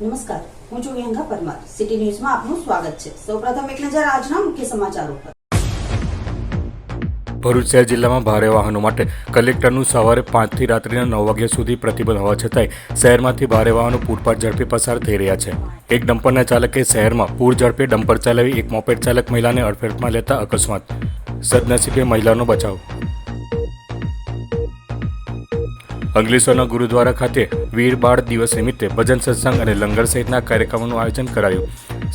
નમસ્કાર, હું છું વિહંગા પરમાર. સિટી ન્યૂઝમાં આપનું સ્વાગત છે. સૌપ્રથમ એક નજર આજના મુખ્ય સમાચારો પર. ભરૂચ શહેર જિલ્લામાં ભારે વાહનો માટે કલેક્ટરનું સવારે પાંચથી રાત્રિના નવ વાગ્યા સુધી પ્રતિબંધ હોવા છતાંય શહેરમાંથી ભારે વાહનો પૂરપાટ ઝડપે પસાર થઈ રહ્યા છે. એક ડમ્પરના ચાલકે શહેરમાં પૂર ઝડપે ડમ્પર ચલાવી એક મોપેડ ચાલક મહિલાને અડફેટમાં લેતા અકસ્માત. સદનસીબે મહિલાનો બચાવ અંકલેશ્વરના ગુરુદ્વારા ખાતે વીર બાળ દિવસ નિમિત્તે ભજન સત્સંગ અને લંગર સહિતના કાર્યક્રમોનું આયોજન કરાયું.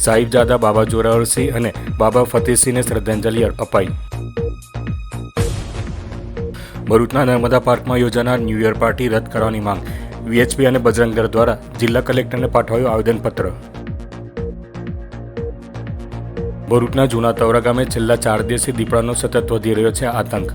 સાહિબજાદા બાબા જોરાવરસિંહ અને બાબા ફતેહસિંહને શ્રદ્ધાંજલિ અપાઈ ભરૂચના નર્મદા પાર્કમાં યોજાનાર ન્યૂ યર પાર્ટી રદ કરવાની માંગ. વીએચપી અને બજરંગ દ્વારા જિલ્લા કલેક્ટરને પાઠવાયું આવેદનપત્ર. ભરૂચના જૂના તવરા ગામે છેલ્લા ચાર દિવસથી દીપડાનો સતત વધી રહ્યો છે આતંક.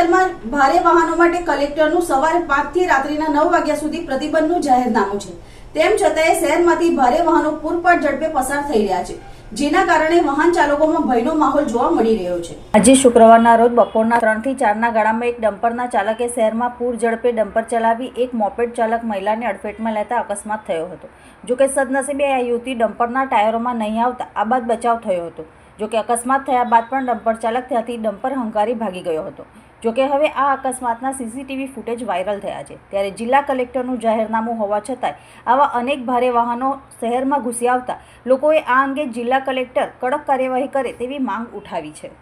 શહેરમાં ભારે વાહનો માટે કલેક્ટરનું સવારે પાંચથી રાત્રિના નવ વાગ્યા સુધી પ્રતિબંધનું જાહેરનામું છે. તેમ છતાંય શહેરમાંથી ભારે વાહનો પૂરપાટ ઝડપે પસાર થઈ રહ્યા છે, જેના કારણે વાહન ચાલકોમાં ભયનો માહોલ જોવા મળી રહ્યો છે. આજે શુક્રવારના રોજ બપોરના ત્રણથી ચારના ગાળામાં એક ડમ્પરના ચાલકે શહેરમાં પૂર ઝડપે ડમ્પર ચલાવી એક મોપેડ ચાલક મહિલાને અડફેટમાં લેતા અકસ્માત થયો હતો. જોકે સદનસીબે આ યુવતી ડમ્પરના ટાયરોમાં નહીં આવતા આ બાદ બચાવ થયો હતો. જોકે અકસ્માત થયા બાદ પણ ડમ્પર ચાલક ત્યાંથી ડમ્પર હંકારી ભાગી ગયો હતો. જોકે હવે આ અકસ્માતના સીસીટીવી ફૂટેજ વાયરલ થયા છે. ત્યારે જિલ્લા કલેક્ટરનું જાહેરનામું હોવા છતાંય આવા અનેક ભારે વાહનો શહેરમાં ઘૂસી આવતા લોકોએ આ અંગે જિલ્લા કલેક્ટર કડક કાર્યવાહી કરે તેવી માંગ ઉઠાવી છે.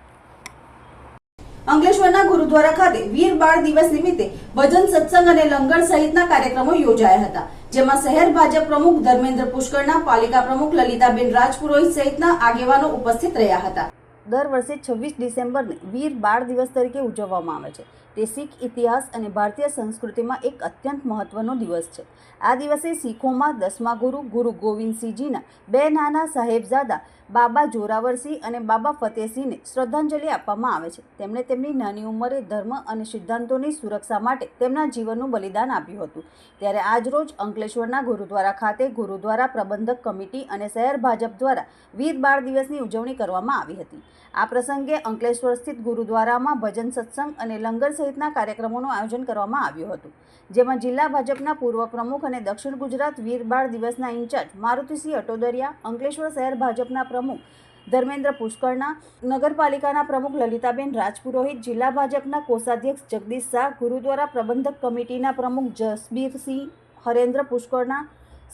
અંકલેશ્વરના ગુરુદ્વારા ખાતે વીર બાળ દિવસ નિમિત્તે ભજન સત્સંગ અને લંગર સહિતના કાર્યક્રમો યોજાયા હતા, જેમાં શહેર ભાજપ પ્રમુખ ધર્મેન્દ્ર પુષ્કરના પાલિકા પ્રમુખ લલિતાબેન રાજપુરોહિત સહિતના આગેવાનો ઉપસ્થિત રહ્યા હતા. દર વર્ષે છવ્વીસ ડિસેમ્બરને વીર બાળ દિવસ તરીકે ઉજવવામાં આવે છે. તે શીખ ઇતિહાસ અને ભારતીય સંસ્કૃતિમાં એક અત્યંત મહત્વનો દિવસ છે. આ દિવસે શીખોમાં દસમા ગુરુ ગુરુ ગોવિંદસિંહજીના બે નાના સાહેબઝાદા, બાબા જોરાવરસિંહ અને બાબા ફતેહસિંહને શ્રદ્ધાંજલિ આપવામાં આવે છે. તેમણે તેમની નાની ઉંમરે ધર્મ અને સિદ્ધાંતોની સુરક્ષા માટે તેમના જીવનનું બલિદાન આપ્યું હતું. ત્યારે આજરોજ અંકલેશ્વરના ગુરુદ્વારા ખાતે ગુરુદ્વારા પ્રબંધક કમિટી અને શહેર ભાજપ દ્વારા વીર બાળ દિવસની ઉજવણી કરવામાં આવી હતી. આ પ્રસંગે અંકલેશ્વર સ્થિત ગુરુદ્વારામાં ભજન સત્સંગ અને લંગર સહિતના કાર્યક્રમોનું આયોજન કરવામાં આવ્યું હતું, જેમાં જિલ્લા ભાજપના પૂર્વ પ્રમુખ અને દક્ષિણ ગુજરાત વીર દિવસના ઇન્ચાર્જ મારુતિસિંહ અટોદરિયા, અંકલેશ્વર શહેર ભાજપના પ્રમુખ ધર્મેન્દ્ર પુષ્કરના, નગરપાલિકાના પ્રમુખ લલિતાબેન રાજપુરોહિત, જિલ્લા ભાજપના કોષાધ્યક્ષ જગદીશ શાહ, ગુરુદ્વારા પ્રબંધક કમિટીના પ્રમુખ જસબીરસિંહ હરેન્દ્ર પુષ્કરના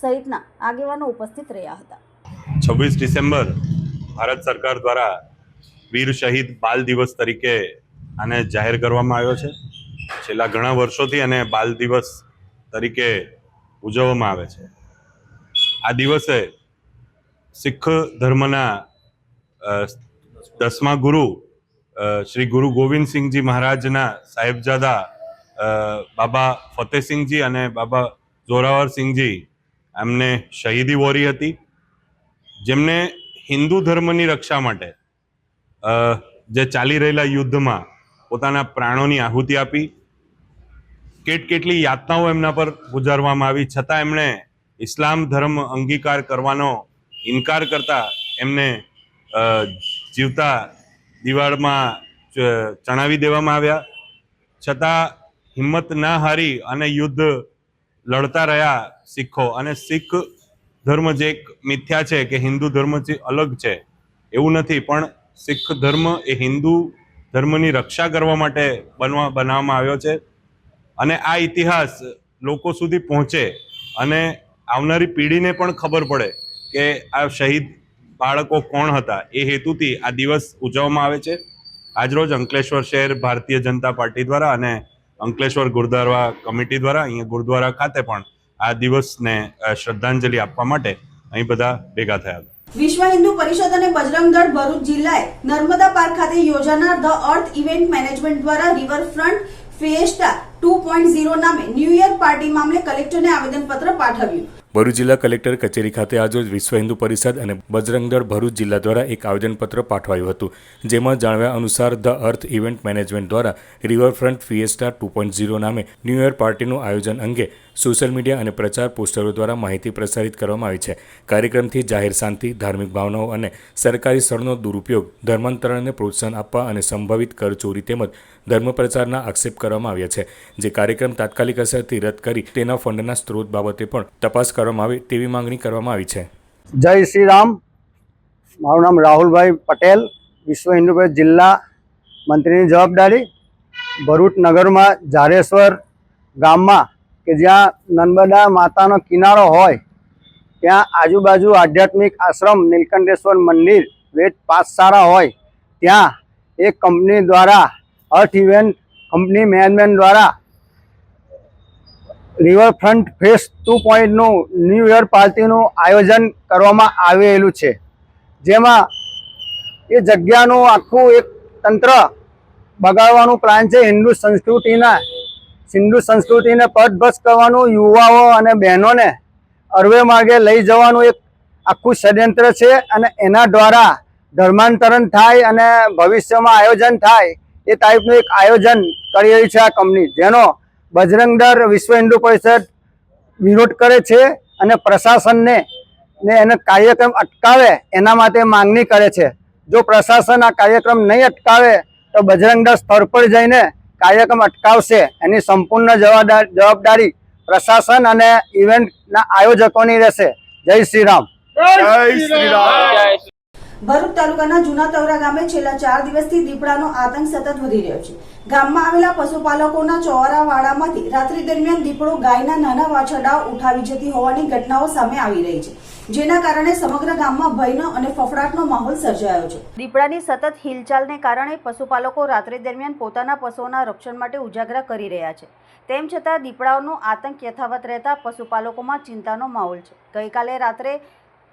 સહિતના આગેવાનો ઉપસ્થિત રહ્યા હતા. છવ્વીસ ડિસેમ્બર ભારત સરકાર દ્વારા વીર શહીદ બાલ દિવસ તરીકે આને જાહેર કરવામાં આવ્યો છે. છેલ્લા ઘણા વર્ષોથી અને બાલ દિવસ તરીકે ઉજવવામાં આવે છે. આ દિવસે શીખ ધર્મના દસમા ગુરુ શ્રી ગુરુ ગોવિંદસિંહજી મહારાજના સાહેબજાદા બાબા ફતેહસિંહજી અને બાબા જોરાવરસિંહજી એમને શહીદી વોરી હતી. જેમને હિન્દુ ધર્મની રક્ષા માટે જે ચાલી રહેલા યુદ્ધમાં પોતાના પ્રાણોની આહુતિ આપી. કેટ કેટલી યાતનાઓ એમના પર ગુજારવામાં આવી, છતાં એમણે ઇસ્લામ ધર્મ અંગીકાર કરવાનો ઇનકાર કરતા એમને જીવતા દિવાળમાં ચણાવી દેવામાં આવ્યા. છતાં હિંમત ના હારી અને યુદ્ધ લડતા રહ્યા શીખો. અને શીખ ધર્મ જે એક મિથ્યા છે કે હિન્દુ ધર્મ જે અલગ છે, એવું નથી. પણ શીખ ધર્મ એ હિન્દુ ધર્મની રક્ષા કરવા માટે બનવા બનાવવામાં આવ્યો છે. અને આ ઇતિહાસ લોકો સુધી પહોંચે અને આવનારી પેઢીને પણ ખબર પડે કે આ શહીદ બાળકો કોણ હતા. એ હેતુથી આ દિવસ ઉજવવામાં આવે છે. આજરોજ અંકલેશ્વર શહેર ભારતીય જનતા પાર્ટી દ્વારા અને અંકલેશ્વર ગુરુદ્વારા કમિટી દ્વારા અહીંયા ગુરુદ્વારા ખાતે પણ આ દિવસને શ્રદ્ધાંજલિ આપવા માટે અહીં બધા ભેગા થયા હતા. વિશ્વ હિન્દુ પરિષદ અને બજરંગ દળ ભરૂચ જિલ્લાએ નર્મદા પાર્ક ખાતે યોજાનાર ધ અર્થ ઇવેન્ટ મેનેજમેન્ટ દ્વારા riverfront fiesta two point zero નામે ન્યૂ યર પાર્ટી મામલે કલેક્ટરને આવેદનપત્ર પાઠવ્યું. ભરૂચ જિલ્લા કલેક્ટર કચેરી ખાતે આજરોજ વિશ્વ હિન્દુ પરિષદ અને બજરંગ દળ ભરૂચ જિલ્લા દ્વારા એક આવેદનપત્ર પાઠવાયું હતું, જેમાં જાણવ્યા અનુસાર ધ અર્થ ઇવેન્ટ મેનેજમેન્ટ દ્વારા riverfront fiesta two point zero નામે ન્યૂ યર પાર્ટીનું આયોજન અંગે સોશિયલ મીડિયા અને પ્રચાર પોસ્ટરો દ્વારા માહિતી પ્રસારિત કરવામાં આવી છે. કાર્યક્રમથી જાહેર શાંતિ, ધાર્મિક ભાવનાઓ અને સરકારી સ્થળનો દુરુપયોગ, ધર્માંતરણને પ્રોત્સાહન આપવા અને સંભવિત કરચોરી તેમજ ધર્મ પ્રચારના આક્ષેપ કરવામાં આવ્યા છે. જે કાર્યક્રમ તાત્કાલિક અસરથી રદ કરી તેના ફંડના સ્ત્રોત બાબતે પણ તપાસ કરવામાં આવે તેવી માંગણી કરવામાં આવી છે. જય શ્રી રામ મારું નામ રાહુલભાઈ પટેલ, વિશ્વ હિન્દુ પરિષદ જિલ્લા મંત્રીની જવાબદારી ભરૂચ નગરમાં ઝારેશ્વર ગામમાં કે જ્યાં નર્મદા માતાનો કિનારો હોય, ત્યાં આજુબાજુ આધ્યાત્મિક આશ્રમ, નીલકંઠેશ્વર મંદિર, વેદ પાઠશાળા હોય, ત્યાં એક કંપની દ્વારા, અર્થ ઇવેન્ટ કંપની મેનેજમેન્ટ દ્વારા રિવરફ્રન્ટ ફેસ ટુ પોઈન્ટનું ન્યૂ યર પાર્ટીનું આયોજન કરવામાં આવેલું છે. જેમાં એ જગ્યાનું આખું એક તંત્ર બગાડવાનું પ્લાન છે હિન્દુ સંસ્કૃતિના હિન્દુ સંસ્કૃતિને પદભસ્ત કરવાનું યુવાઓ અને બહેનોને અરવે માર્ગે લઈ જવાનું એક આખું ષડયંત્ર છે અને એના દ્વારા ધર્માંતરણ થાય અને ભવિષ્યમાં આયોજન થાય એ ટાઈપનું એક આયોજન કરી રહી છે આ કંપની જેનો બજરંગ દળ વિશ્વ હિન્દુ પરિષદ વિરોધ કરે છે અને પ્રશાસનને ને એનો કાર્યક્રમ અટકાવે એના માટે માંગણી કરે છે. જો પ્રશાસન આ કાર્યક્રમ નહીં અટકાવે તો બજરંગ દળ સ્થળ પર જઈને કાર્યક્રમ અટકાવશે. એની સંપૂર્ણ જવાબદારી પ્રશાસન અને ઇવેન્ટના આયોજકોની રહેશે. જય શ્રી રામ ભરૂચ તાલુકાના જૂના તવરા ગામે છેલ્લા ચાર દિવસથી દીપડાનો આતંક સતત વધી રહ્યો છે. ગામમાં આવેલા પશુપાલકોના ચોરાવાડામાંથી રાત્રિ દરમિયાન દીપડો ગાયના નાના વાછરડાઓ ઉઠાવી જતી હોવાની ઘટનાઓ સામે આવી રહી છે. જેના કારણે સમગ્ર ગામમાં ભયનો અને ફફડાટનો માહોલ સર્જાયો છે. દીપડાની સતત હિલચાલને કારણે પશુપાલકો રાત્રિ દરમિયાન પોતાના પશુઓના રક્ષણ માટે ઉજાગરા કરી રહ્યા છે. તેમ છતાં દીપડાઓનો આતંક યથાવત રહેતા પશુપાલકોમાં ચિંતાનો માહોલ છે. ગઈકાલે રાત્રે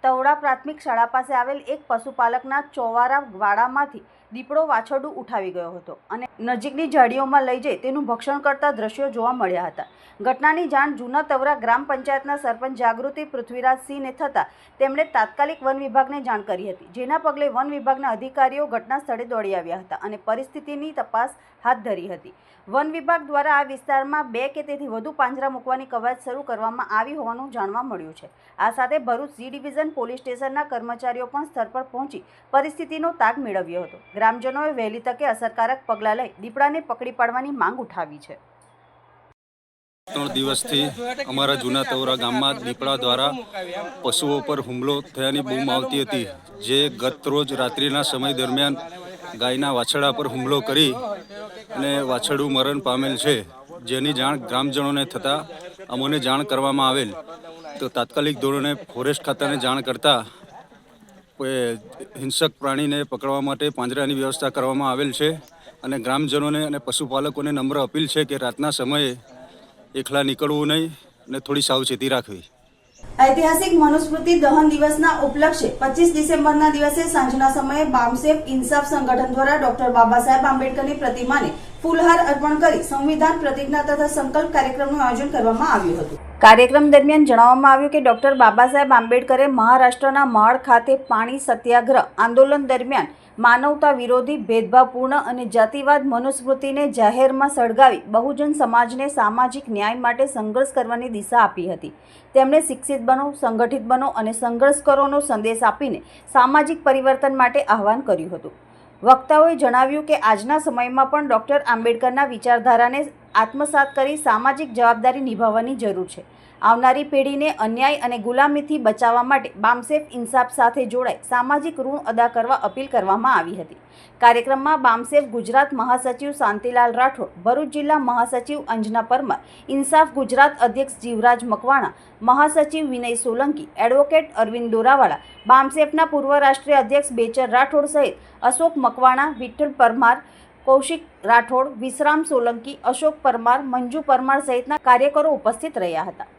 તવડા પ્રાથમિક શાળા પાસે આવેલ એક પશુપાલકના ચોવારા વાડામાંથી દીપડો વાછરડું ઉઠાવી ગયો હતો અને નજીકની ઝાડીઓમાં લઈ જઈ તેનું ભક્ષણ કરતા દ્રશ્યો જોવા મળ્યા હતા. ઘટનાની જાણ જૂના તવરા ગ્રામ પંચાયતના સરપંચ જાગૃતિ પૃથ્વીરાજસિંહને થતાં તેમણે તાત્કાલિક વન વિભાગને જાણ કરી હતી, જેના પગલે વન વિભાગના અધિકારીઓ ઘટના સ્થળે દોડી આવ્યા હતા અને પરિસ્થિતિની તપાસ હાથ ધરી હતી. વન વિભાગ દ્વારા આ વિસ્તારમાં બે કે તેથી વધુ પાંજરા મૂકવાની કવાયત શરૂ કરવામાં આવી હોવાનું જાણવા મળ્યું છે. આ સાથે ભરૂચ સી ડિવિઝન પોલીસ સ્ટેશનના કર્મચારીઓ પણ સ્થળ પર પહોંચી પરિસ્થિતિનો તાગ મેળવ્યો હતો. ગ્રામજનોએ વહેલી તકે અસરકારક પગલાં લઈ દીપડાને પકડી પાડવાની માંગ ઉઠાવી છે. ત્રણ દિવસથી અમારા જૂના તવરા ગામમાં દીપડા દ્વારા પશુઓ પર હુમલો થયાની બૂમ આવતી હતી, જે ગત રોજ રાત્રિના સમય દરમિયાન ગાયના વાછડા પર હુમલો કરી અને વાછડું મરણ પામેલ છે. જેની જાણ ગ્રામજનોને થતાં અમોને જાણ કરવામાં આવેલ. તો તાત્કાલિક ધોરણે ફોરેસ્ટ ખાતાને જાણ કરતાં કોઈ હિંસક પ્રાણીને પકડવા માટે પાંજરાની વ્યવસ્થા કરવામાં આવેલ છે અને ગ્રામજનોને અને પશુપાલકોને નમ્ર અપીલ છે કે રાતના સમયે એકલા નીકળવું નહીં અને થોડી સાવચેતી રાખવી. ઐતિહાસિક મનુસ્મૃતિ દહન દિવસના ઉપલક્ષે પચીસ ડિસેમ્બરના દિવસે સાંજના સમયે બામસેફ ઇન્સાફ સંગઠન દ્વારા ડોક્ટર બાબા સાહેબ આંબેડકરની પ્રતિમાને ફૂલહાર અર્પણ કરી સંવિધાન પ્રતિજ્ઞા તથા સંકલ્પ કાર્યક્રમનું આયોજન કરવામાં આવ્યું હતું. કાર્યક્રમ દરમિયાન જણાવવામાં આવ્યું કે ડોક્ટર બાબા સાહેબ આંબેડકરે મહારાષ્ટ્રના માળ ખાતે પાણી સત્યાગ્રહ આંદોલન દરમિયાન માનવતા વિરોધી ભેદભાવપૂર્ણ અને જાતિવાદ મનુસ્મૃતિને જાહેરમાં સળગાવી બહુજન સમાજને સામાજિક ન્યાય માટે સંઘર્ષ કરવાની દિશા આપી હતી. તેમણે શિક્ષિત બનો, સંગઠિત બનો અને સંઘર્ષ કરોનો સંદેશ આપીને સામાજિક પરિવર્તન માટે આહવાન કર્યું હતું. વક્તાઓએ જણાવ્યું કે આજના સમયમાં પણ ડૉક્ટર આંબેડકરના વિચારધારાને આત્મસાત કરી સામાજિક જવાબદારી નિભાવવાની જરૂર છે. આવનારી પેઢીને અન્યાય અને ગુલામીથી બચાવવા માટે બામસેફ ઇન્સાફ સાથે જોડાઈ સામાજિક ઋણ અદા કરવા અપીલ કરવામાં આવી હતી. કાર્યક્રમમાં બામસેફ ગુજરાત મહાસચિવ શાંતિલાલ રાઠોડ, ભરૂચ જિલ્લા મહાસચિવ અંજના પરમાર, ઇન્સાફ ગુજરાત અધ્યક્ષ જીવરાજ મકવાણા, મહાસચિવ વિનય સોલંકી, એડવોકેટ અરવિંદ દોરાવાળા, બામસેફના પૂર્વ રાષ્ટ્રીય અધ્યક્ષ બેચર રાઠોડ સહિત અશોક મકવાણા, વિઠ્ઠલ પરમાર, કૌશિક રાઠોડ, વિશ્રામ સોલંકી, અશોક પરમાર, મંજુ પરમાર સહિતના કાર્યકરો ઉપસ્થિત રહ્યા હતા.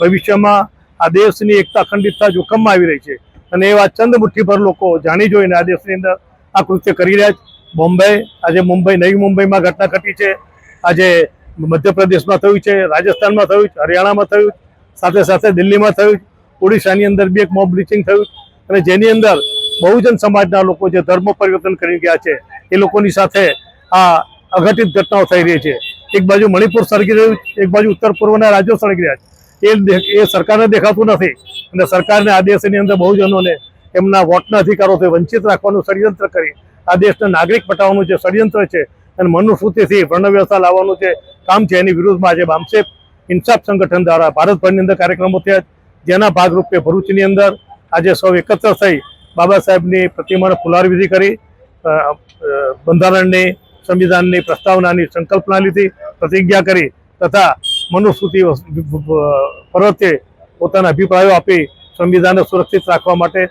ભવિષ્યમાં આ દેશની એકતા અખંડિતતા જોખમમાં આવી રહી છે. અને એવા ચંદ મુઠ્ઠીભર લોકો જાણી જોઈને આ દેશની અંદર આ કૃત્ય કરી રહ્યા છે. બોમ્બે આજે મુંબઈ, નવી મુંબઈમાં ઘટના ઘટી છે. આજે મધ્યપ્રદેશમાં થયું છે, રાજસ્થાનમાં થયું છે, હરિયાણામાં થયું સાથે સાથે દિલ્હીમાં થયું ઓડિશાની અંદર બી એક મોબ બ્લીચિંગ થયું અને જેની અંદર બહુજન સમાજના લોકો જે ધર્મ પરિવર્તન કરી ગયા છે, એ લોકોની સાથે આ અઘટિત ઘટનાઓ થઈ રહી છે. એક બાજુ મણિપુર સળગી રહ્યું એક બાજુ ઉત્તર પૂર્વના રાજ્યો સળગી રહ્યા છે. એ એ સરકારને દેખાતું નથી. અને સરકારને આ દેશની અંદર બહુજનોને એમના વોટના અધિકારોથી વંચિત રાખવાનું ષડયંત્ર કરી, આ દેશને નાગરિક પટાવવાનું જે ષડયંત્ર છે, અને મનુસ્મૃતિથી વર્ણવ્યવસ્થા લાવવાનું જે કામ છે, એની વિરુદ્ધમાં આજે બામસેપ ઇન્સાફ સંગઠન દ્વારા ભારતભરની અંદર કાર્યક્રમો થયા જેના ભાગરૂપે ભરૂચની અંદર આજે સૌ એકત્ર થઈ બાબા સાહેબની પ્રતિમાને ફુલારવિધિ કરી બંધારણની સંવિધાનની પ્રસ્તાવનાની સંકલ્પના લીધી, પ્રતિજ્ઞા કરી તથા મનુસ્મૃતિ પર્વતે પોતાના અભિપ્રાયો આપી સંવિધાનને સુરક્ષિત રાખવા માટે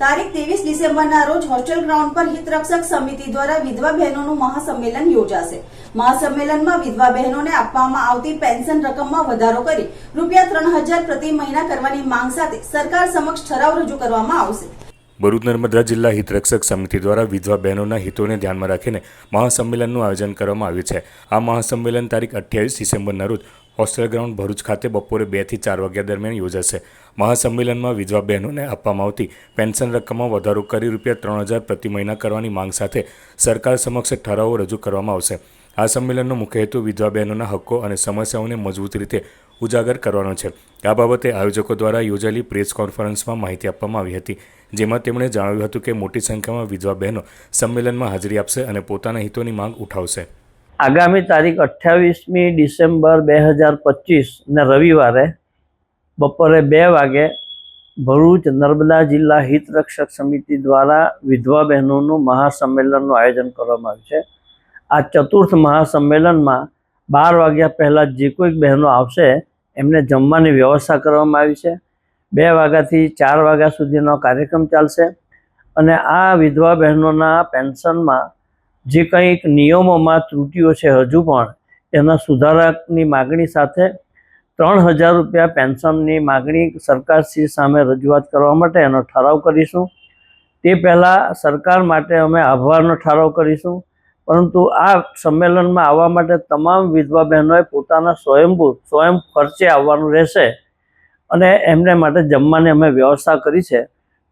તારીખ ત્રેવીસ ડિસેમ્બરના રોજ હોસ્ટેલ ગ્રાઉન્ડ પર હિતરક્ષક સમિતિ દ્વારા વિધવા બહેનોનું મહાસંમેલન યોજાશે. મહાસંમેલનમાં વિધવા બહેનોને આપવામાં આવતી પેન્શન રકમમાં વધારો કરી રૂપિયા ત્રણ હજાર પ્રતિ મહિના કરવાની માંગ સાથે સરકાર સમક્ષ ઠરાવ રજૂ કરવામાં આવશે. ભરૂચ નર્મદા જિલ્લા હિતરક્ષક સમિતિ દ્વારા વિધવા બહેનોના હિતોને ધ્યાનમાં રાખીને મહાસંમેલનનું આયોજન કરવામાં આવ્યું છે. આ મહાસંમેલન તારીખ અઠ્યાવીસ ડિસેમ્બરના રોજ હોસ્ટેલ ગ્રાઉન્ડ ભરૂચ ખાતે બપોરે બેથી ચાર વાગ્યા દરમિયાન યોજાશે. મહાસંમેલનમાં વિધવા બહેનોને આપવામાં આવતી પેન્શન રકમમાં વધારો કરી રૂપિયા ત્રણ હજાર પ્રતિ મહિના કરવાની માંગ સાથે સરકાર સમક્ષ ઠરાવો રજૂ કરવામાં આવશે. આ સંમેલનનો મુખ્ય હેતુ વિધવા બહેનોના હક્કો અને સમસ્યાઓને મજબૂત રીતે ઉજાગર કરવાનો છે. આ બાબતે આયોજકો દ્વારા યોજાયેલી પ્રેસ કોન્ફરન્સમાં માહિતી આપવામાં આવી હતી, જેમાં તેમણે જણાવ્યું હતું કે મોટી સંખ્યામાં વિધવા બહેનો સંમેલનમાં હાજરી આપશે અને પોતાના હિતોની માંગ ઉઠાવશે. આગામી તારીખ અઠ્યાવીસમી ડિસેમ્બર બે હજાર પચીસને રવિવારે બપોરે બે વાગે ભરૂચ નર્મદા જિલ્લા હિત રક્ષક સમિતિ દ્વારા વિધવા બહેનોનું મહાસંમેલનનું આયોજન કરવામાં આવ્યું છે. આ ચતુર્થ મહાસંમેલનમાં બાર વાગ્યા પહેલાં જે કોઈક બહેનો આવશે એમને જમવાની વ્યવસ્થા કરવામાં આવી છે. બે વાગ્યાથી ચાર વાગ્યા સુધીનો કાર્યક્રમ ચાલશે અને આ વિધવા બહેનોના પેન્શનમાં જે કંઈક નિયમોમાં ત્રુટીઓ છે હજુ પણ, એના સુધારાની માગણી સાથે ત્રણ હજાર રૂપિયા પેન્શનની માગણી સરકારશ્રી સામે રજૂઆત કરવા માટે એનો ઠરાવ કરીશું. તે પહેલાં સરકાર માટે અમે આભારનો ઠરાવ કરીશું. પરંતુ આ સંમેલનમાં આવવા માટે તમામ વિધવા બહેનોએ પોતાના સ્વયંભૂ, સ્વયં ખર્ચે આવવાનું રહેશે અને એમને માટે જમવાની અમે વ્યવસ્થા કરી છે.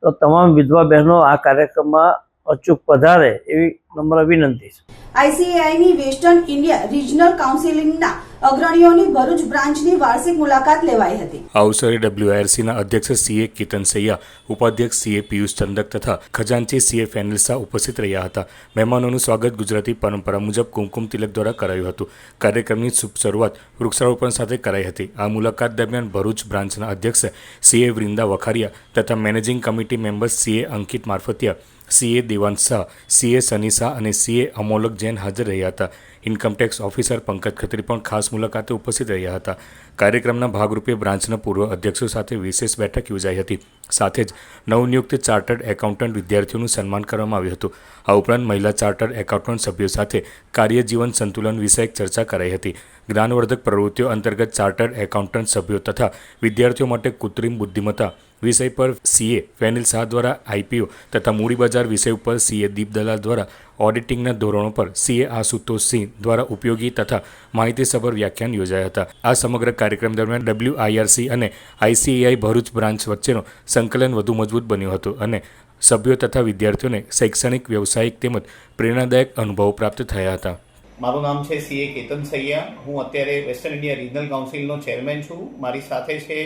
તો તમામ વિધવા બહેનો આ કાર્યક્રમમાં અચૂક પધારે એવી નમ્ર વિનંતી છે. આઈસીએઆઈની વેસ્ટર્ન ઇન્ડિયા રિજનલ કાઉન્સિલિંગના અગ્રણીઓની ભરૂચ બ્રાન્ચની વાર્ષિક મુલાકાત લેવાઈ હતી. આ અવસરે ડબ્લ્યુઆઈઆરસીના અધ્યક્ષ સીએ કેતન સૈયા ઉપાધ્યક્ષ સીએ પિયુષ ચંદક તથા ખજાનચી સીએ ફેનિલ શાહ ઉપસ્થિત રહ્યા હતા. મહેમાનોનું સ્વાગત ગુજરાતી પરંપરા મુજબ કુમકુમ તિલક દ્વારા કરાયું હતું. કાર્યક્રમની શુભ શરૂઆત વૃક્ષારોપણ સાથે કરાઈ હતી. આ મુલાકાત દરમિયાન ભરૂચ બ્રાન્ચના અધ્યક્ષ સીએ વૃંદા વખારિયા તથા managing committee members CA Ankit Marfatia CA Devansh Shah, CA Sunny Shah અને સીએ અમોલક જૈન હાજર રહ્યા હતા. ઇન્કમટેક્સ ઓફિસર પંકજ ખત્રી પણ ખાસ મુલાકાતે ઉપસ્થિત રહ્યા હતા. કાર્યક્રમના ભાગરૂપે બ્રાન્ચના પૂર્વ અધ્યક્ષો સાથે વિશેષ બેઠક યોજાઈ હતી. સાથે જ નવનિયુક્ત ચાર્ટર્ડ એકાઉન્ટન્ટ વિદ્યાર્થીઓનું સન્માન કરવામાં આવ્યું હતું. આ ઉપરાંત મહિલા ચાર્ટર્ડ એકાઉન્ટન્ટ સભ્યો સાથે કાર્યજીવન સંતુલન વિષયક ચર્ચા કરાઈ હતી. જ્ઞાનવર્ધક પ્રવૃત્તિઓ અંતર્ગત ચાર્ટર્ડ એકાઉન્ટન્ટ સભ્યો તથા વિદ્યાર્થીઓ માટે કૃત્રિમ બુદ્ધિમત્તા વિષય પર સીએ ફેનિલ શાહ દ્વારા આઈપીઓ તથા મૂડી બજાર વિષય ઉપર સીએ દીપ દલાલ દ્વારા ઓડિટિંગના ધોરણો પર સીએ આશુતોષ સિંહ દ્વારા ઉપયોગી તથા માહિતીસભર વ્યાખ્યાન યોજાયા હતા. આ સમગ્ર કાર્યક્રમ દરમિયાન ડબલ્યુઆઈઆરસી અને આઈસીએઆઈ ભરૂચ બ્રાન્ચ વચ્ચેનો સંકલન વધુ મજબૂત બન્યું હતું અને સભ્યો તથા વિદ્યાર્થીઓને શૈક્ષણિક, વ્યવસાયિક તેમજ પ્રેરણાદાયક અનુભવો પ્રાપ્ત થયા હતા. મારું નામ છે સીએ કેતન સૈયા. હું અત્યારે વેસ્ટર્ન ઇન્ડિયા રિજનલ કાઉન્સિલનો ચેરમેન છું. મારી સાથે છે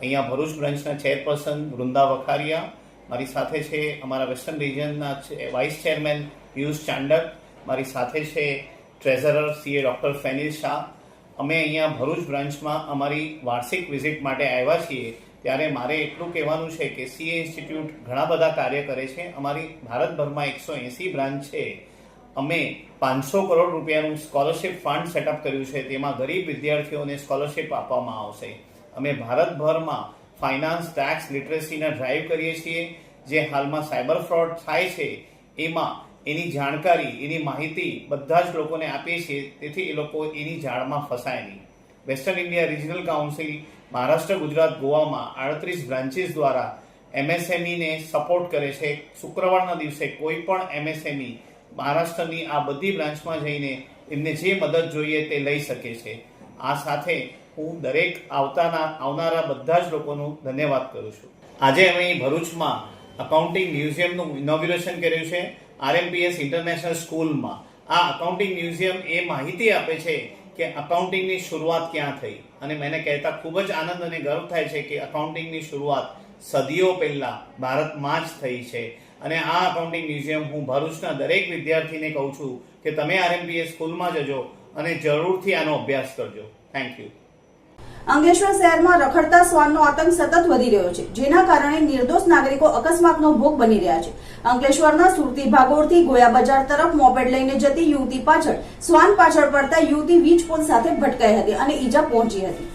અહીંયા ભરૂચ બ્રાન્ચના ચેરપર્સન વૃંદા વખારિયા, મારી સાથે છે અમારા વેસ્ટર્ન રિજનના વાઇસ ચેરમેન પિયુષ ચાંડક, મારી સાથે છે treasurer CA doctor Fenil Shah. અમે અહીંયા ભરૂચ બ્રાન્ચમાં અમારી વાર્ષિક વિઝિટ માટે આવ્યા છીએ, ત્યારે મારે એટલું કહેવાનું છે કે સીએ ઇન્સ્ટિટ્યૂટ ઘણા બધા કાર્ય કરે છે. અમારી ભારતભરમાં એકસો એંસી બ્રાન્ચ છે. અમે પાંચસો કરોડ રૂપિયાનું સ્કોલરશિપ ફંડ સેટઅપ કર્યું છે, તેમાં ગરીબ વિદ્યાર્થીઓને સ્કોલરશિપ આપવામાં આવશે. અમે ભારતભરમાં ફાઇનાન્સ ટેક્સ લિટરસીના ડ્રાઈવ કરીએ છીએ. જે હાલમાં સાયબર ફ્રોડ થાય છે, એમાં એની જાણકારી, એની માહિતી બધા જ લોકોને આપીએ છીએ. તેથી એ લોકો એની જાળમાં ફસાય નહીં. Western India regional council Maharashtra Gujarat ગોવામાં આડત્રીસ બ્રાન્ચીસ દ્વારા એમએસએમઈને સપોર્ટ કરે છે. શુક્રવારના દિવસે કોઈ પણ એમએસએમઈ મહારાષ્ટ્રની આ બધી બ્રાન્ચમાં જઈને એમને જે મદદ જોઈએ તે લઈ શકે છે. આ સાથે હું દરેક આવતાના, આવનારા બધા જ લોકોનું ધન્યવાદ કરું છું. આજે અમે ભરૂચમાં અકાઉન્ટિંગ મ્યુઝિયમનું ઇનોગ્યુરેશન કર્યું છે આરએમપીએસ ઇન્ટરનેશનલ સ્કૂલમાં આ અકાઉન્ટિંગ મ્યુઝિયમ એ માહિતી આપે છે કે અકાઉન્ટિંગની શરૂઆત ક્યાં થઈ. અને મને કહેતા ખૂબ જ આનંદ અને ગર્વ થાય છે કે અકાઉન્ટિંગની શરૂઆત સદીઓ પહેલાં ભારતમાં જ થઈ છે. અને આ અકાઉન્ટિંગ મ્યુઝિયમ હું ભરૂચના દરેક વિદ્યાર્થીને કહું છું કે તમે આરએમપીએસ સ્કૂલમાં જજો અને જરૂરથી આનો અભ્યાસ કરજો. થેન્ક યુ અંકલેશ્વર શહેરમાં રખડતા શ્વાનનો આતંક સતત વધી રહ્યો છે, જેના કારણે નિર્દોષ નાગરિકો અકસ્માતનો ભોગ બની રહ્યા છે. અંકલેશ્વરના સુરતી ભાગોળથી ગોયા બજાર તરફ મોપેડ લઈને જતી યુવતી પાછળ શ્વાન પાછળ પડતા યુવતી વીજ પોલ સાથે ભટકાઈ હતી અને ઈજા પહોંચી હતી.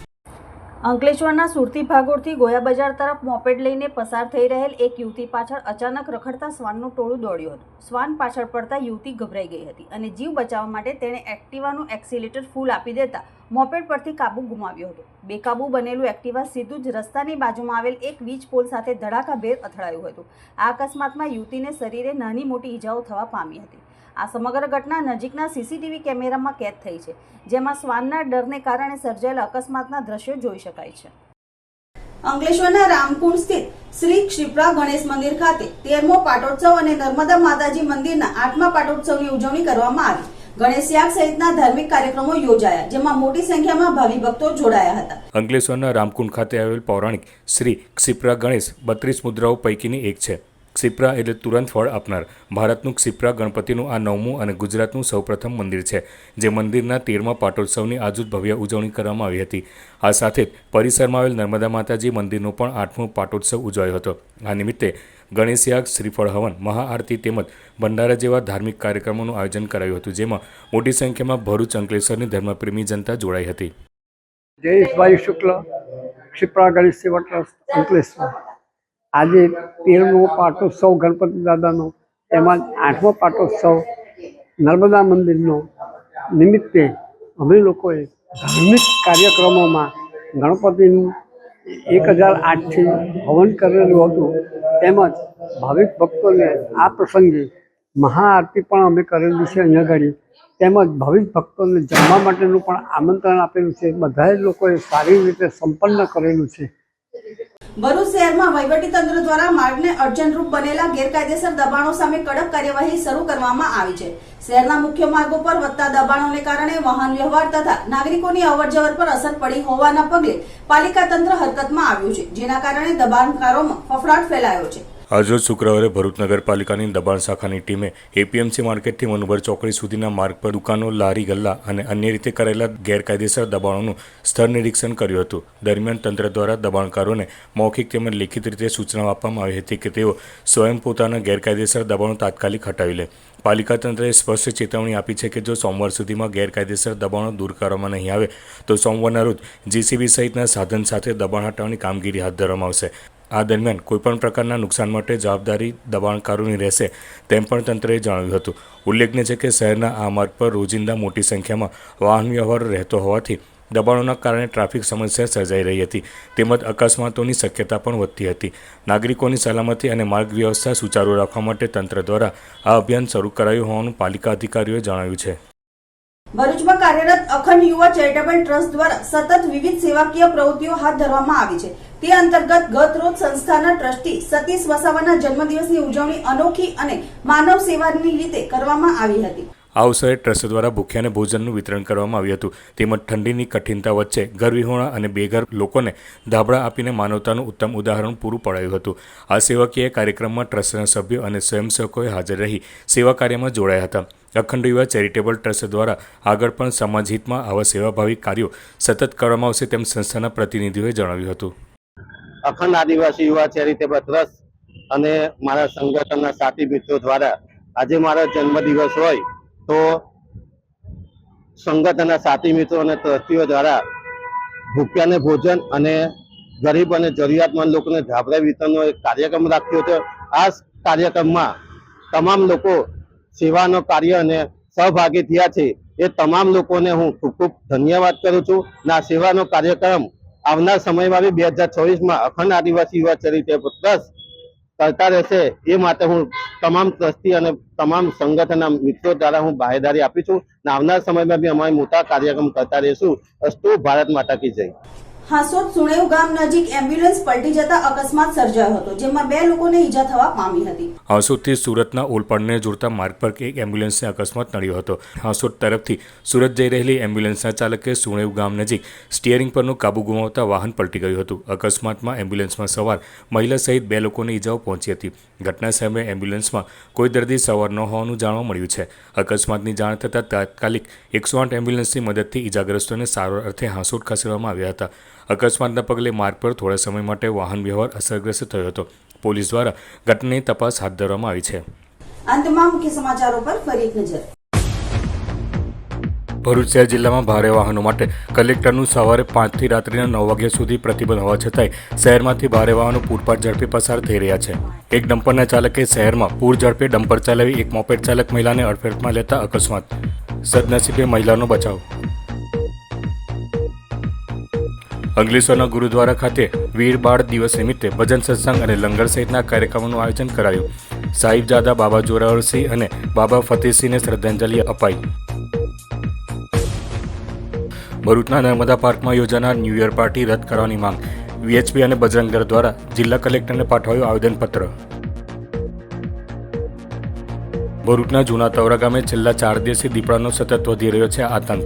અંકલેશ્વરના સુરતી ભાગોળથી ગોયા બજાર તરફ મોપેડ લઈને પસાર થઈ રહેલ એક યુવતી પાછળ અચાનક રખડતા શ્વાનનું ટોળું દોડ્યું હતું. શ્વાન પાછળ પડતા યુવતી ગભરાઈ ગઈ હતી અને જીવ બચાવવા માટે તેણે એક્ટિવાનું એક્સિલેટર ફૂલ આપી દેતા મોપેડ પરથી કાબુ ગુમાવ્યો હતો. બેકાબુ બનેલું એક્ટિવા સીધું જ રસ્તાની બાજુમાં આવેલ એક વીજ પોલ સાથે ધડાકાભેર અથડાયું હતું. આ અકસ્માતમાં યુવતીને શરીરે નાની મોટી ઈજાઓ થવા પામી હતી. આ સમગ્ર ઘટના નજીકના સીસીટીવી કેમેરામાં કેદ થઈ છે જેમાં શ્વાનના ડરને કારણે સર્જાયેલા અકસ્માતના દ્રશ્યો જોઈ શકાય છે. અંકલેશ્વરના રામકુંડ સ્થિત શ્રી ક્ષિપ્રા ગણેશ મંદિર ખાતે તેરમો પાટોત્સવ અને નર્મદા માતાજી મંદિરના આઠમા પાટોત્સવની ઉજવણી કરવામાં આવી. ગણેશ યાગ સહિતના ધાર્મિક કાર્યક્રમો યોજાયા જેમાં મોટી સંખ્યામાં ભાવિ ભક્તો જોડાયા હતા. અંકલેશ્વરના રામકુંડ ખાતે આવેલ પૌરાણિક શ્રી ક્ષિપ્રા ગણેશ બત્રીસ મુદ્રાઓ પૈકીની એક છે. ક્ષિપ્રા એટલે તુરંત ફળ આપનાર. ભારતનું ક્ષિપ્રા ગણપતિનું આ નવમું અને ગુજરાતનું સૌપ્રથમ મંદિર છે, જે મંદિરના તેરમા પાટોત્સવની આજુ ભવ્ય ઉજવણી કરવામાં આવી હતી. આ સાથે જ પરિસરમાં આવેલ નર્મદા માતાજી મંદિરનો પણ આઠમો પાટોત્સવ ઉજવાયો હતો. આ નિમિત્તે ગણેશયાગ શ્રીફળ હવન મહાઆરતી તેમજ ભંડારા જેવા ધાર્મિક કાર્યક્રમોનું આયોજન કરાયું હતું, જેમાં મોટી સંખ્યામાં ભરૂચ, અંકલેશ્વરની ધર્મપ્રેમી જનતા જોડાઈ હતી. જયેશભાઈ શુક્લ, ક્ષિપ્રા ગણેશ સેવા ટ્રસ્ટ, અંકલેશ્વર. આજે તેરમો પાટોત્સવ ગણપતિ દાદાનો તેમજ આઠમો પાટોત્સવ નર્મદા મંદિરનો નિમિત્તે અમે લોકોએ ધાર્મિક કાર્યક્રમોમાં ગણપતિનું એક હજાર આઠથી હવન કરેલું હતું. તેમજ ભાવિક ભક્તોને આ પ્રસંગે મહાઆરતી પણ અમે કરેલી છે અહીંયા આગળ. તેમજ ભાવિક ભક્તોને જમવા માટેનું પણ આમંત્રણ આપેલું છે. બધા જ લોકોએ સારી રીતે સંપન્ન કરેલું છે. ભરૂચ શહેરમાં વહીવટીતંત્ર દ્વારા માર્ગને અડચણરૂપ બનેલા ગેરકાયદેસર દબાણો સામે કડક કાર્યવાહી શરૂ કરવામાં આવી છે. શહેરના મુખ્ય માર્ગો પર વધતા દબાણોને કારણે વાહન વ્યવહાર તથા નાગરિકોની અવરજવર પર અસર પડી હોવાના પગલે પાલિકા તંત્ર હરકતમાં આવ્યું છે, જેના કારણે દબાણકારોમાં ફફડાટ ફેલાયો છે. આજરોજ શુક્રવારે ભરૂચ નગરપાલિકાની દબાણ શાખાની ટીમે એપીએમસી માર્કેટથી મનુબર ચોકડી સુધીના માર્ગ પર દુકાનો, લારી, ગલ્લા અને અન્ય રીતે કરેલા ગેરકાયદેસર દબાણોનું સ્થળ નિરીક્ષણ કર્યું હતું. દરમિયાન તંત્ર દ્વારા દબાણકારોને મૌખિક તેમજ લેખિત રીતે સૂચનાઓ આપવામાં આવી હતી કે તેઓ સ્વયં પોતાના ગેરકાયદેસર દબાણો તાત્કાલિક હટાવી લે. પાલિકા તંત્રએ સ્પષ્ટ ચેતવણી આપી છે કે જો સોમવાર સુધીમાં ગેરકાયદેસર દબાણો દૂર કરવામાં નહીં આવે, તો સોમવારના રોજ જીસીબી સહિતના સાધન સાથે દબાણ હટાવવાની કામગીરી હાથ ધરવામાં આવશે. આ દરમિયાન કોઈપણ પ્રકારના નુકસાન માટે જવાબદારી દબાણકારોની રહેશે તેમ પણ તંત્રએ જણાવ્યું હતું. ઉલ્લેખનીય છે કે શહેરના આ માર્ગ પર રોજિંદા મોટી સંખ્યામાં વાહન વ્યવહાર રહેતો હોવાથી દબાણોના કારણે ટ્રાફિક સમસ્યા સર્જાઈ રહી હતી. તેમજ અકસ્માતોની શક્યતા પણ વધતી હતી. નાગરિકોની સલામતી અને માર્ગ વ્યવસ્થા સુચારુ રાખવા માટે તંત્ર દ્વારા આ અભિયાન શરૂ કરાયું હોવાનું પાલિકા અધિકારીઓએ જણાવ્યું છે. ભરૂચમાં કાર્યરત અખંડ યુવા ચેરિટેબલ ટ્રસ્ટ દ્વારા સતત વિવિધ સેવાકીય પ્રવૃત્તિઓ હાથ ધરવામાં આવી છે. તે અંતર્ગત ગત રોજ સંસ્થાના ટ્રસ્ટી સતીશ વસાવાના જન્મદિવસની ઉજવણી અનોખી અને માનવ સેવાની રીતે કરવામાં આવી હતી. આ અવસરે ટ્રસ્ટ દ્વારા ભૂખ્યાને ભોજનનું વિતરણ કરવામાં આવ્યું હતું. તેમજ ઠંડીની કઠિનતા વચ્ચે ઘરવિહોણા અને બેઘર લોકોને ધાબળા આપીને માનવતાનું ઉત્તમ ઉદાહરણ પૂરું પડાયું હતું. આ સેવાકીય કાર્યક્રમમાં ટ્રસ્ટના સભ્યો અને સ્વયંસેવકોએ હાજર રહી સેવા કાર્યમાં જોડાયા હતા. અખંડ યુવા ચેરિટેબલ ટ્રસ્ટ દ્વારા આગળ પણ સમાજહિતમાં આવા સેવાભાવી કાર્યો સતત કરવામાં આવશે તેમ સંસ્થાના પ્રતિનિધિઓએ જણાવ્યું હતું. અખંડ આદિવાસી યુવા ચેરિટેબલ ટ્રસ્ટ અને મારા સંગઠનના સાથી મિત્રો દ્વારા આજે મારો જન્મદિવસ હોય તો સંગઠનના સાથી મિત્રો અને ટ્રસ્ટીઓ દ્વારા ભૂખ્યાને ભોજન અને ગરીબ અને જરૂરિયાતમંદ લોકોને ધાબરા વિતરણનો એક કાર્યક્રમ રાખ્યો છે આ કાર્યક્રમમાં તમામ લોકો સેવાનો કાર્ય અને સહભાગી થયા છે. એ તમામ લોકોને હું ખૂબ ખૂબ ધન્યવાદ કરું છું. અને સેવાનો કાર્યક્રમ આવનાર સમયમાં બી બે હજાર ચોવીસમાં અખંડ આદિવાસી યુવા ચરિત્ર ટ્રસ્ટ કરતા રહેશે એ માટે હું તમામ ટ્રસ્ટી અને તમામ સંગઠનના મિત્રો દ્વારા હું બાહેદારી આપી છું. અને આવનાર સમયમાં બી અમારે મોટા કાર્યક્રમ કરતા રહીશું. અસ્તુ ભારત માતા કી જય. હાસોદ સુણેવ ગામ નજીક એમ્બ્યુલન્સ પલટી જતા અકસ્માત સર્જાયો હતો, જેમાં બે લોકોને ઈજા થવા પામી હતી. હાંસોદથી સુરતના ઓલપાડને જોડતા માર્ગ પર એક એમ્બ્યુલન્સને અકસ્માત નડ્યો હતો. હાંસોદ તરફથી સુરત જઈ રહેલી એમ્બ્યુલન્સના ચાલકે સુણેવ ગામ નજીક સ્ટિયરિંગ પરનો કાબુ ગુમાવતા વાહન પલટી ગયું હતું. અકસ્માતમાં એમ્બ્યુલન્સમાં સવાર મહિલા સહિત બે લોકોને ઈજાઓ પહોંચી હતી. ઘટના સમયે એમ્બ્યુલન્સમાં કોઈ દર્દી સવાર ન હોવાનું જાણવા મળ્યું છે. અકસ્માતની જાણ થતાં તાત્કાલિક એકસો આઠ એમ્બ્યુલન્સની મદદથી ઈજાગ્રસ્તોને સારવાર અર્થે હાંસોદ ખસેડવામાં આવ્યા હતા. અકસ્માતના પગલે માર્ગ પર થોડા સમય માટે વાહન વ્યવહાર અસરગ્રસ્ત થયો હતો. પોલીસ દ્વારા ઘટનાની તપાસ હાથ ધરવામાં આવી છે. અંતમાં મુખ્ય સમાચારો પર ફરી એક નજર. ભરૂચ શહેર જિલ્લામાં ભારે વાહનો માટે કલેક્ટરનું સવારે પાંચથી રાત્રિના નવ વાગ્યા સુધી પ્રતિબંધ હોવા છતાંય શહેરમાંથી ભારે વાહનો પૂરપાટ ઝડપે પસાર થઈ રહ્યા છે. એક ડમ્પરના ચાલકે શહેરમાં પૂર ઝડપે ડમ્પર ચલાવી એક મોપેડ ચાલક મહિલાને અડફેટમાં લેતા અકસ્માત. સદનસીબે મહિલાનો બચાવ. અંકલેશ્વરના ગુરુદ્વારા ખાતે વીર બાળ દિવસ નિમિત્તે ભજન સત્સંગ અને લંગર સહિતના કાર્યક્રમોનું આયોજન કરાયું. સાહિબજાદા બાબા જોરાવરસિંહ અને બાબા ફતેહસિંહને શ્રદ્ધાંજલિ અપાઈ. ભરૂચના નર્મદા પાર્કમાં યોજાનાર ન્યૂ યર પાર્ટી રદ કરવાની માંગ. વીએચપી અને બજરંગ દ્વારા જિલ્લા કલેક્ટરને પાઠવાયું આવેદનપત્ર. ભરૂચના જૂના તવરા ગામે છેલ્લા ચાર દિવસથી દીપડાનો સતત વધી રહ્યો છે આતંક.